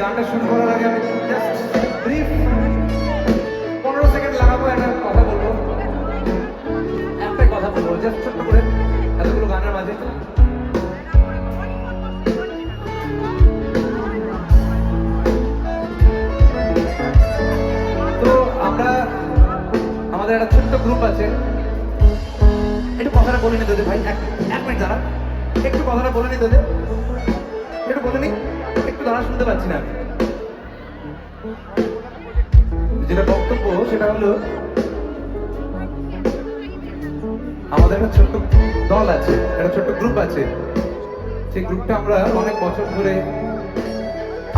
গানটা শুরু করার আগে আমি ব্রিফ পনেরো সেকেন্ড লাগাবো, একটা কথা বলব। একটাই কথা বলব জাস্ট ছোট্ট করে এতগুলো গানের মাঝে। তো আমরা, আমাদের একটা ছোট্ট গ্রুপ আছে। একটু কথাটা বলে নি তোদের ভাই, এক মিনিট দাঁড়া। একটু কথাটা বলে নি তোদের। একটু বলে নি দাঁড়া শুনতে পাচ্ছি না। যেটা বক্তব্য, সেটা হলো, আমাদের একটা ছোট্ট দল আছে, একটা ছোট্ট গ্রুপ আছে। সেই গ্রুপটা আমরা অনেক বছর ধরে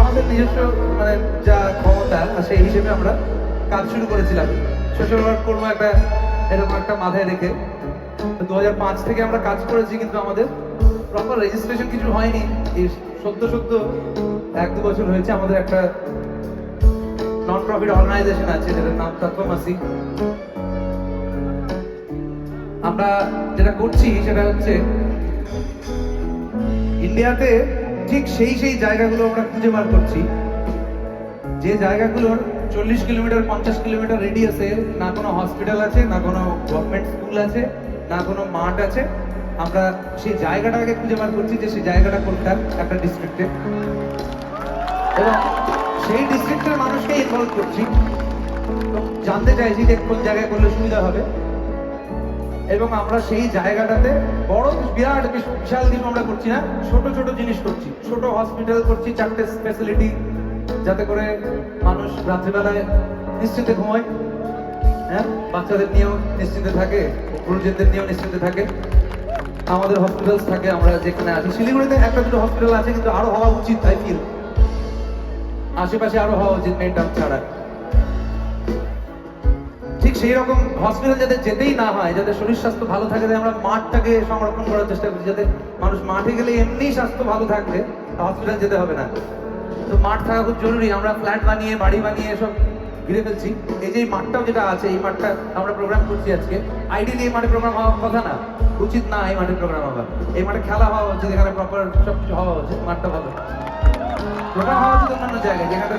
আমাদের নিজস্ব মানে যা ক্ষমতা সেই হিসেবে আমরা কাজ শুরু করেছিলাম। সোশ্যাল ওয়ার্ক করব একটা, এরকম একটা মাথায় রেখে। দু পাঁচ থেকে আমরা কাজ করেছি, কিন্তু আমাদের প্রপার রেজিস্ট্রেশন কিছু হয়নি। সদ্য সদ্য এক দু বছর হয়েছে, আমাদের একটা নন প্রফিট অর্গানাইজেশন আছে, যেটার নাম তত্ত্বমাসি আমরা যেটা করছি সেটা হচ্ছে ইন্ডিয়াতে ঠিক সেই সেই জায়গাগুলো আমরা খুঁজে বার করছি। যে জায়গাগুলোর চল্লিশ কিলোমিটার, পঞ্চাশ কিলোমিটার রেডিয়াসে না কোনো হসপিটাল আছে, না কোনো গভর্নমেন্ট স্কুল আছে, না কোনো মাঠ আছে। আমরা সেই জায়গাটাকে খুঁজে বার করছি যে সেই জায়গাটা কোনটা? একটা ডিস্ট্রিক্টে এবং সেই ডিস্ট্রিক্টের মানুষকে ইনভলভ করছি। জানতে চাইছি যে কোন জায়গায় করলে সুবিধা হবে। এবং আমরা সেই জায়গাটাতে বড় বিরাট বিশ- বিশাল কিছু আমরা করছি না। ছোট ছোট জিনিস করছি। ছোট হসপিটাল করছি, চারটে ফ্যাসিলিটি যাতে করে মানুষ রাত্রিবেলায় নিশ্চিন্তে ঘুমায়। হ্যাঁ? বাচ্চাদের নিয়েও নিশ্চিন্তে থাকে গুরুজনদের নিয়েও নিশ্চিন্তে থাকে। আমাদের হসপিটাল থাকে, আমরা যেখানে আছি। শিলিগুড়িতে একটা দুটো হসপিটাল আছে, কিন্তু আরও হওয়া উচিত তাই ফিল আশেপাশে আরও হওয়া উচিত মেন টাউন ছাড়া। ঠিক সেই রকম হসপিটাল যাতে যেতেই না হয়, যাতে শরীর স্বাস্থ্য ভালো থাকে আমরা মাঠটাকে সংরক্ষণ করার চেষ্টা করছি যাতে মানুষ মাঠে গেলে এমনি স্বাস্থ্য ভালো থাকবে হসপিটাল যেতে হবে না। তো মাঠ থাকা খুব জরুরি, আমরা ফ্ল্যাট বানিয়ে, বাড়ি বানিয়ে সব ঘিরে ফেলছি। এই যে এই মাঠটাও যেটা আছে, এই মাঠটা আমরা প্রোগ্রাম করছি আজকে আইডিয়ালি এই মাঠে প্রোগ্রাম হওয়ার কথা না, উচিত না এই মাঠে প্রোগ্রাম হওয়া। এই মাঠে খেলা হওয়া হচ্ছে যেখানে প্রপার সব কিছু হওয়া হচ্ছে মাঠটা ভালো। প্রোগ্রাম হওয়া উচিত অন্যান্য জায়গায়, যেখানে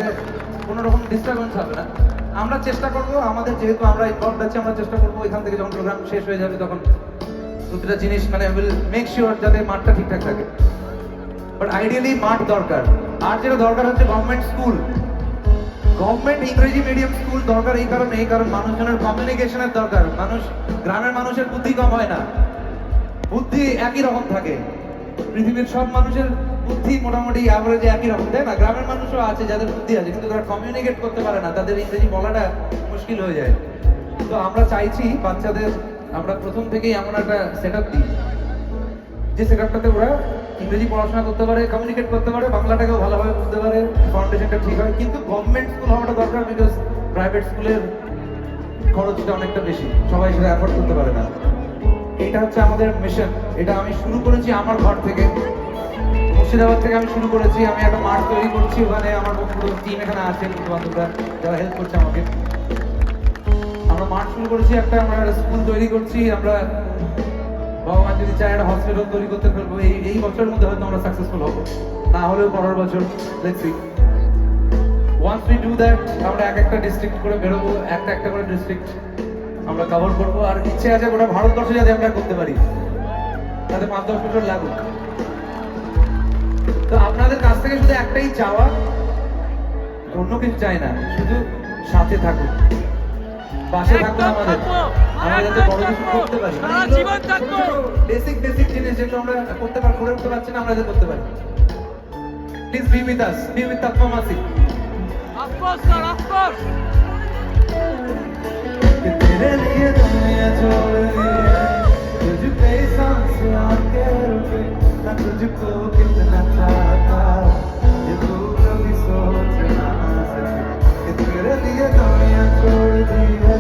কোনো রকম ডিস্টারবেন্স হবে না। আমরা চেষ্টা করব, আমাদের যেহেতু আমরা ইনভলভ আছি, আমরা চেষ্টা করব এখান থেকে যখন প্রোগ্রাম শেষ হয়ে যাবে, তখন প্রতিটা জিনিস মানে উইল মেক শিওর যাতে মাঠটা ঠিকঠাক থাকে। বাট আইডিয়ালি মাঠ দরকার। আর যেটা দরকার হচ্ছে গভর্নমেন্ট স্কুল গভর্নমেন্ট ইংরেজি মিডিয়াম স্কুল দরকার এই কারণে, এই কারণ মানুষজনের কমিউনিকেশনের দরকার। মানুষ, গ্রামের মানুষের বুদ্ধি কম হয় না। বুদ্ধি একই রকম থাকে। পৃথিবীর সব মানুষের বুদ্ধি মোটামুটি অ্যাভারেজে একই রকম, তাই না? গ্রামের মানুষও আছে, যাদের বুদ্ধি আছে, কিন্তু তারা কমিউনিকেট করতে পারে না। তাদের ইংরেজি বলাটা মুশকিল হয়ে যায়। তো আমরা চাইছি বাচ্চাদের, আমরা প্রথম থেকেই এমন একটা সেট আপ দিই। যে সেট আপটাতে ওরা ইংরেজি পড়াশোনা করতে পারে কমিউনিকেট করতে পারে, বাংলাটাকেও ভালোভাবে বুঝতে পারে ফাউন্ডেশনটা ঠিক হয়। কিন্তু গভর্নমেন্ট স্কুল হওয়াটা দরকার বিকজ প্রাইভেট স্কুলের খরচটা অনেকটা বেশি। সবাই সেটা অ্যাফোর্ড করতে পারে না। এটা হচ্ছে আমাদের মিশন এটা আমি শুরু করেছি আমার ঘর থেকে। মুর্শিদাবাদ থেকে আমি শুরু করেছি। আমি একটা মাঠ তৈরি করছি। ওখানে আমার বন্ধু টিম এখানে আছে বন্ধু বান্ধবরা যারা হেল্প করছে আমাকে। আমরা মাঠ শুরু করেছি, একটা আমরা স্কুল তৈরি করছি। আমরা ভগবান যদি চায় একটা হসপিটাল তৈরি করতে ফেলব, এই এই বছরের মধ্যে হয়তো আমরা সাকসেসফুল হব। না হলেও পরের বছর দেখছি ওয়ান্স উই ডু দ্যাট আমরা এক একটা ডিস্ট্রিক্ট করে বেরোবো, একটা একটা করে ডিস্ট্রিক্ট আমরা কভার করব। আর ইচ্ছে আছে গোটা ভারতবর্ষে যাতে আমরা করতে পারি। তাতে পাঁচ দশ বছর লাগুক। তো আপনাদের কাছ থেকে শুধু একটাই চাওয়া, অন্য কিছু চাই না, শুধু সাথে থাকুন। পাশে থাকুন একদম আমাদের থাকবো, আমরা যাতে একদম বড় কিছু থাকবো, করতে পারি সারা জীবন থাকবো। বেসিক বেসিক জিনিস যেগুলো আমরা করতে পারি করে উঠতে পারছি না আমরা যাতে করতে পারি please be with us be with তৎমাসি of course sir of course कि तेरे लिए दुनिया छोड़ दी है तुझ पे सांस आके रुके मैं तुझको कितना चाहता ये तू कभी सोच ना सके कि तेरे लिए दुनिया छोड़ दी है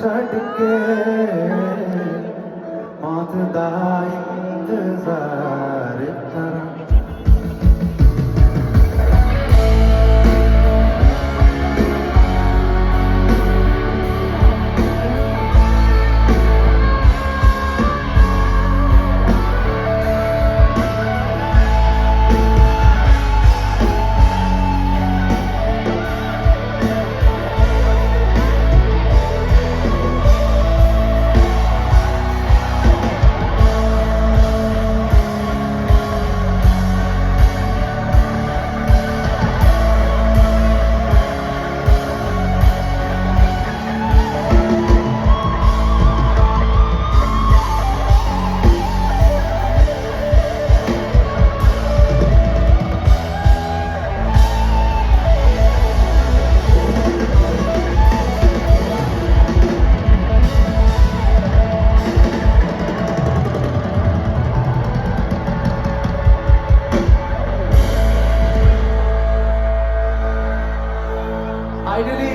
ਛੱਡ ਕੇ ਮੌਤ ਦਾ ਇੰਤਜ਼ਾਰ আইডিয়ালি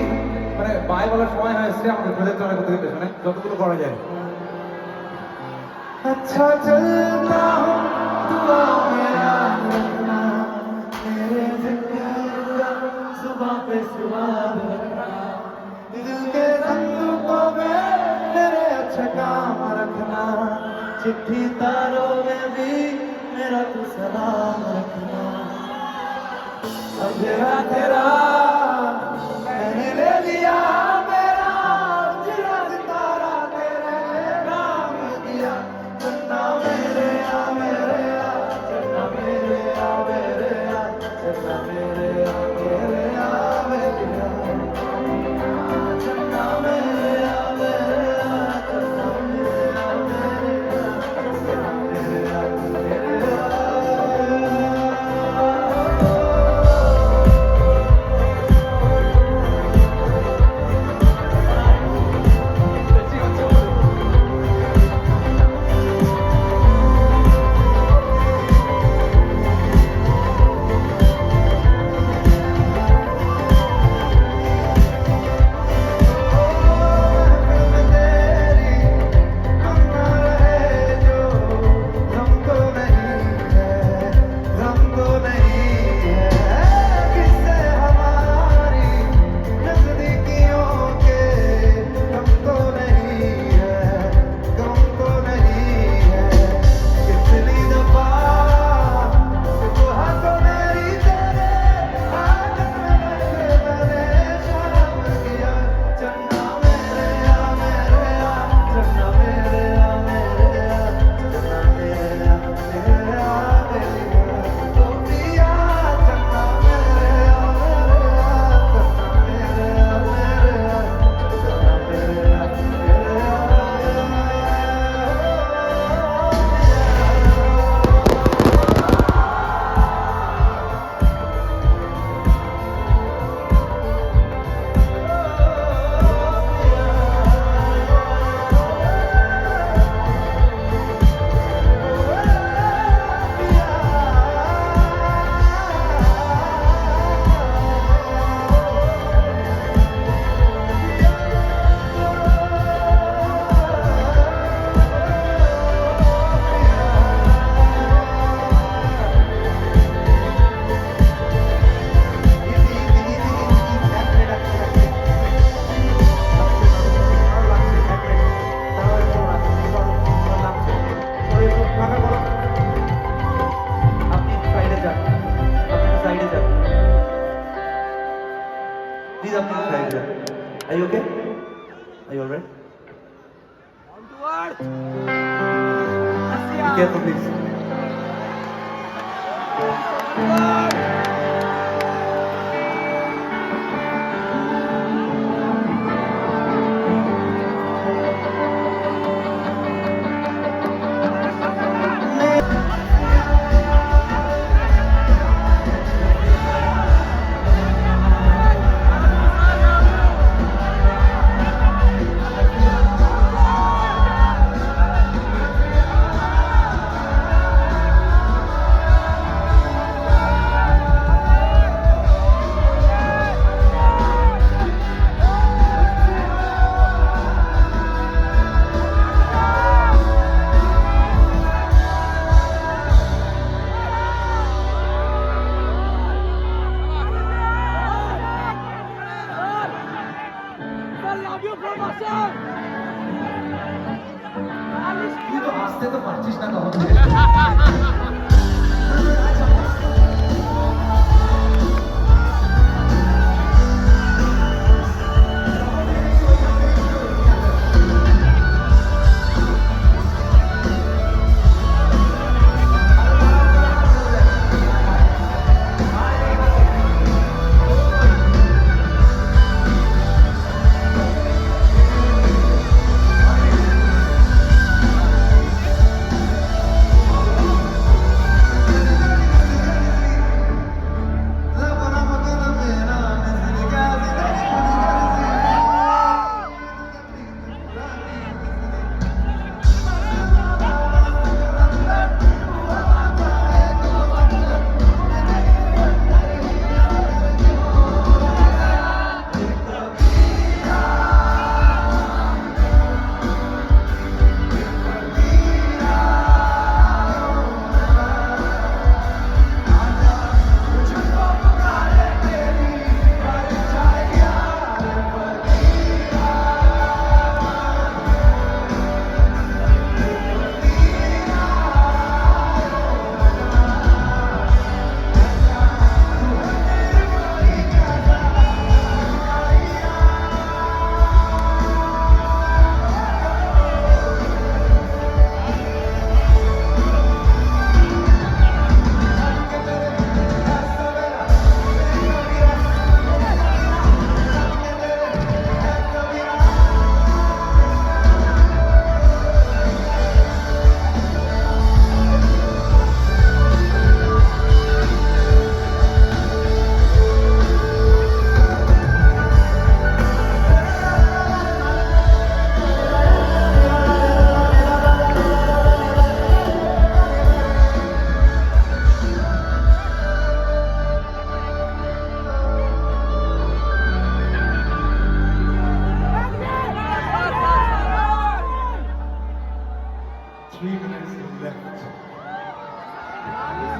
মানে বাই বলার সময় হয়ে এসছে আমাদের প্রজেক্ট অনেক করতে পেছনে যতগুলো করা যায় अच्छा चलता हूँ दुआ मेरा रखना मेरे जिक्र का सुबह पे सुबह रखना दिल के संदूकों में मेरे अच्छे काम रखना चिट्ठी तारों में भी मेरा तू सलाम रखना अंधेरा तेरा मैंने তুই তো আসতে তো পারছিস না তখন।